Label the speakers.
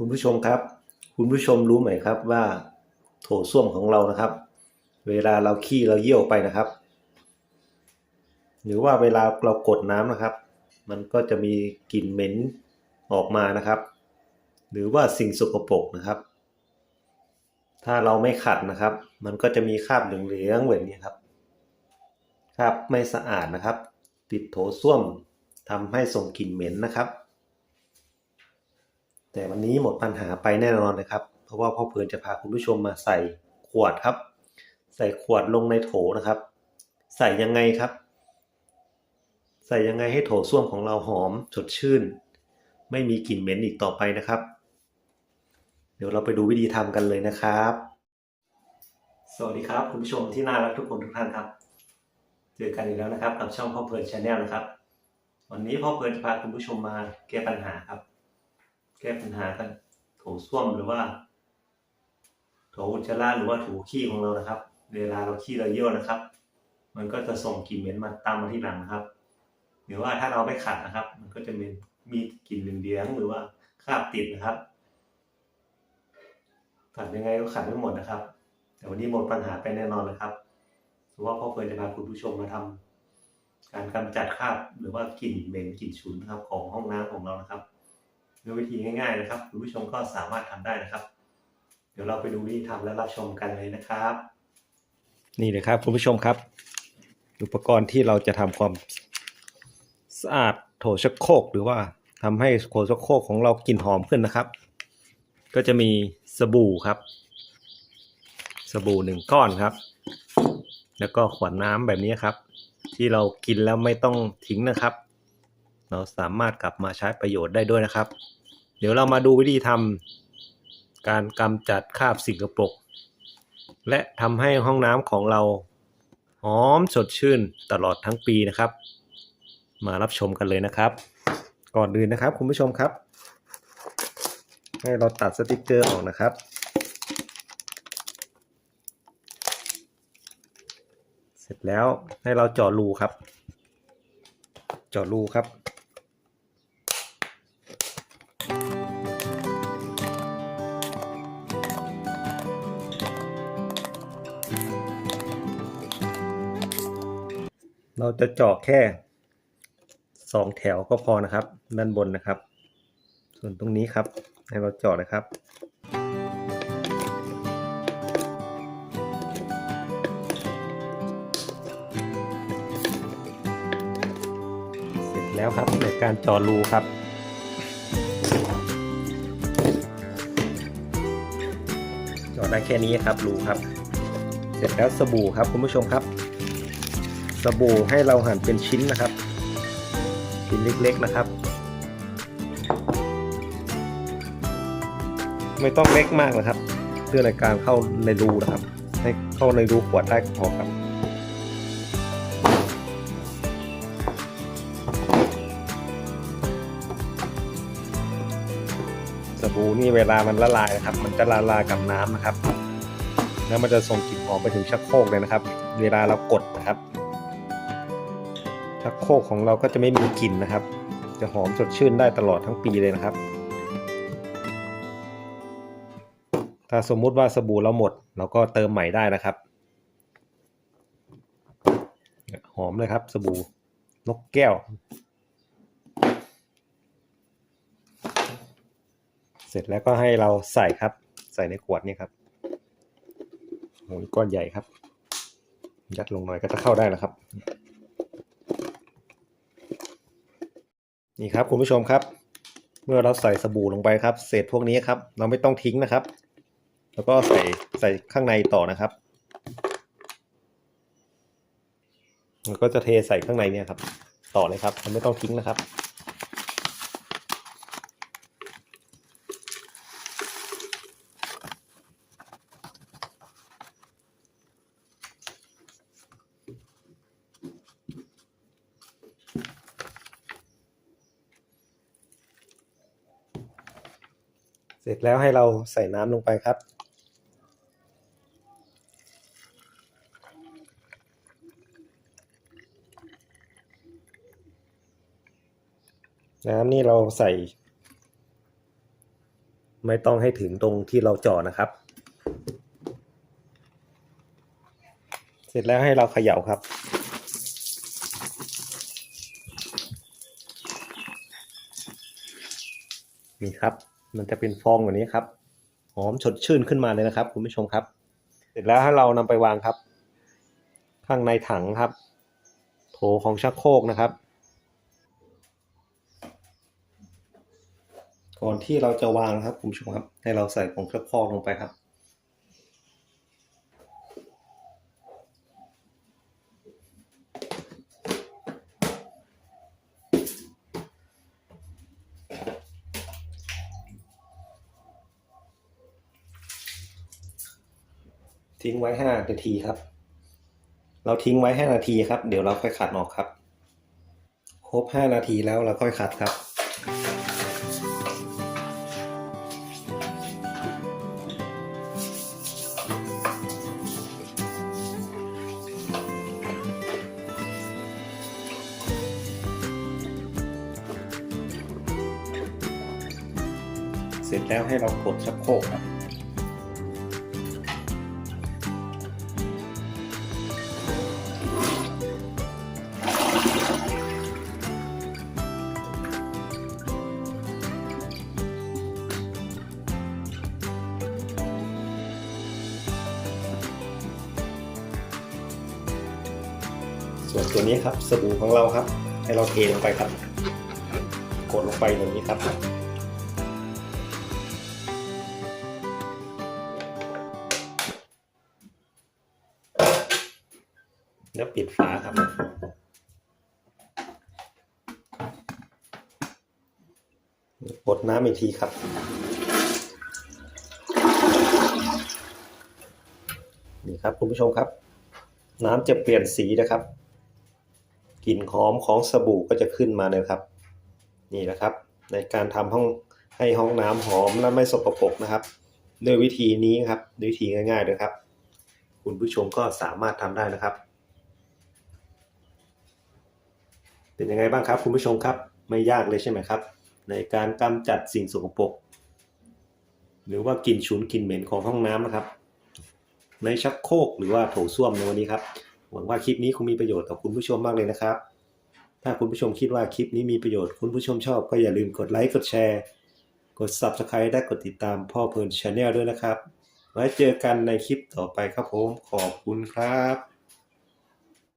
Speaker 1: คุณผู้ชมครับ คุณผู้ชมรู้ไหมครับว่าโถส้วมของเรานะครับ เวลาเราขี้เราเยี่ยวไปนะครับ หรือว่าเวลาเรากดน้ำนะครับ มันก็จะมีกลิ่นเหม็นออกมานะครับ หรือว่าสิ่งสกปรกนะครับ ถ้าเราไม่ขัดนะครับ มันก็จะมีคราบเหลืองๆแบบนี้ครับคราบไม่สะอาดนะครับ ติดโถส้วมทำให้ส่งกลิ่นเหม็นนะครับ แต่วันนี้หมดปัญหาไปแน่นอนเลยครับ เพราะว่าพ่อเพลินจะพาคุณผู้ชมมาใส่ขวดครับ ใส่ขวดลงในโถนะครับ ใส่ยังไงครับ ใส่ยังไงให้โถส้วมของเราหอมสดชื่น ไม่มีกลิ่นเหม็นอีกต่อไปนะครับ เดี๋ยวเราไปดูวิธีทำกันเลยนะครับ สวัสดีครับ คุณผู้ชมที่น่ารักทุกคนทุกท่านครับ เจอกันอีกแล้วนะครับกับช่องพ่อเพลินชาแนลนะครับ วันนี้พ่อเพลินจะพาคุณผู้ชมมาแก้ปัญหาครับ แก้ปัญหากันโถส้วมหรือว่าโถอุจจาระหรือว่าถูขี้ของเรานะครับ เวลาเราขี้เราเยี่ยวนะครับ มันก็จะส่งกลิ่นเหม็นมาตามมาที่หลังนะครับ หรือว่าถ้าเราไม่ขัดนะครับ มันก็จะมีมีกลิ่นเหลืองหรือว่าคราบติดนะครับขัดยังไงก็ขัดไม่หมดนะครับ แต่วันนี้หมดปัญหาไปแน่นอนเลยครับเพราะว่าพ่อเฟิร์นจะพาคุณผู้ชมมาทำการกำจัดคราบหรือว่ากลิ่นเหม็นกลิ่นฉุนนะครับ ของห้องน้ำของเรานะครับ ด้วยวิธีง่าย ๆ นะครับคุณผู้ชมก็สามารถทำได้นะครับ เดี๋ยวเราไปดูวิธีทำและรับชมกันเลยนะครับ นี่เลยครับคุณผู้ชมครับ อุปกรณ์ที่เราจะทำความสะอาดโถชักโครกหรือว่าทำให้โถชักโครกของเรากลิ่นหอมขึ้นนะครับ ก็จะมีสบู่ครับ สบู่หนึ่งก้อนครับ แล้วก็ขวดน้ำแบบนี้ครับ ที่เรากินแล้วไม่ต้องทิ้งนะครับ เราสามารถกลับมาใช้ประโยชน์ได้ด้วยนะครับ เดี๋ยวเรามาดูวิธีทำการกำจัดคราบสิ่งสกปรกและทำให้ห้องน้ำของเราหอมสดชื่นตลอดทั้งปีนะครับ มารับชมกันเลยนะครับ ก่อนอื่นนะครับคุณผู้ชมครับ ให้เราตัดสติกเกอร์ออกนะครับเสร็จแล้วให้เราเจาะรูครับ เจาะรูครับ เราจะเจาะแค่สองแถวก็พอนะครับ ด้านบนนะครับ ส่วนตรงนี้ครับ ให้เราเจาะนะครับเสร็จแล้วครับในการเจาะรูครับเจาะได้แค่นี้ครับรูครับ เสร็จแล้วสบู่ครับคุณผู้ชมครับ สบู่ให้เราหั่นเป็นชิ้นนะครับ ชิ้นเล็กๆนะครับ ไม่ต้องเล็กมากนะครับ เพื่อในการเข้าในรูนะครับ ให้เข้าในรูขวดได้พอครับสบู่นี่เวลามันละลายนะครับ มันจะละลายกับน้ำนะครับ แล้วมันจะส่งกลิ่นหอมไปถึงชักโครกเลยนะครับ เวลาเรากดนะครับ ชักโครกของเราก็จะไม่มีกลิ่นนะครับ จะหอมสดชื่นได้ตลอดทั้งปีเลยนะครับ ถ้าสมมุติว่าสบู่เราหมด เราก็เติมใหม่ได้นะครับ หอมเลยครับ สบู่นกแก้ว เสร็จแล้วก็ให้เราใส่ครับ ใส่ในขวดนี่ครับโอ้ยก้อนใหญ่ครับ ยัดลงหน่อยก็จะเข้าได้แล้วครับ นี่ครับคุณผู้ชมครับ เมื่อเราใส่สบู่ลงไปครับ เศษพวกนี้ครับ เราไม่ต้องทิ้งนะครับ แล้วก็ใส่ใส่ข้างในต่อนะครับแล้วก็จะเทใส่ข้างในเนี่ยครับ ต่อเลยครับเราไม่ต้องทิ้งนะครับ ร็จแล้วให้เราใส่น้ำลงไปครับ น้ำนี่เราใส่ ไม่ต้องให้ถึงตรงที่เราจาะนะครับ เสร็จแล้วให้เราเขย่าครับนี่ครับ มันจะเป็นฟองแบบนี้ครับ หอมสดชื่นขึ้นมาเลยนะครับ คุณผู้ชมครับ เสร็จแล้วให้เรานำไปวางครับ ข้างในถังครับ โถของชักโครกนะครับ ก่อนที่เราจะวางครับคุณผู้ชมครับ ให้เราใส่ผงชักโครกลงไปครับ ทิ้งไว้ห้านาทีครับ เราทิ้งไว้ห้านาทีครับ เดี๋ยวเราค่อยขัดออกครับ ครบห้านาทีแล้วเราค่อยขัดครับเสร็จแล้วให้เรากดชักโครกครับ ตัวนี้ครับสบู่ของเราครับ ให้เราเทลงไปครับ กดลงไปอย่างนี้ครับแล้วปิดฝาครับ กดน้ำอีกทีครับ นี่ครับคุณผู้ชมครับ น้ำจะเปลี่ยนสีนะครับ กลิ่นหอมของสบู่ก็จะขึ้นมาเลยครับ นี่นะครับ ในการทำห้องให้ห้องน้ำหอมและไม่สกปรกนะครับ ด้วยวิธีนี้ครับด้วยวิธีง่ายๆเลยครับ คุณผู้ชมก็สามารถทำได้นะครับ เป็นยังไงบ้างครับ คุณผู้ชมครับไม่ยากเลยใช่ไหมครับ ในการกำจัดสิ่งสกปรกหรือว่ากลิ่นฉุนกลิ่นเหม็นของห้องน้ำนะครับ ในชักโครกหรือว่าโถส้วมในวันนี้ครับ หวังว่าคลิปนี้คงมีประโยชน์กับคุณผู้ชมมากเลยนะครับ ถ้าคุณผู้ชมคิดว่าคลิปนี้มีประโยชน์คุณผู้ชมชอบก็อย่าลืมกดไลค์กดแชร์กด Subscribe และกดติดตามพ่อเพลินชาแนลด้วยนะครับ ไว้เจอกันในคลิปต่อไปครับผม ขอบคุณครับ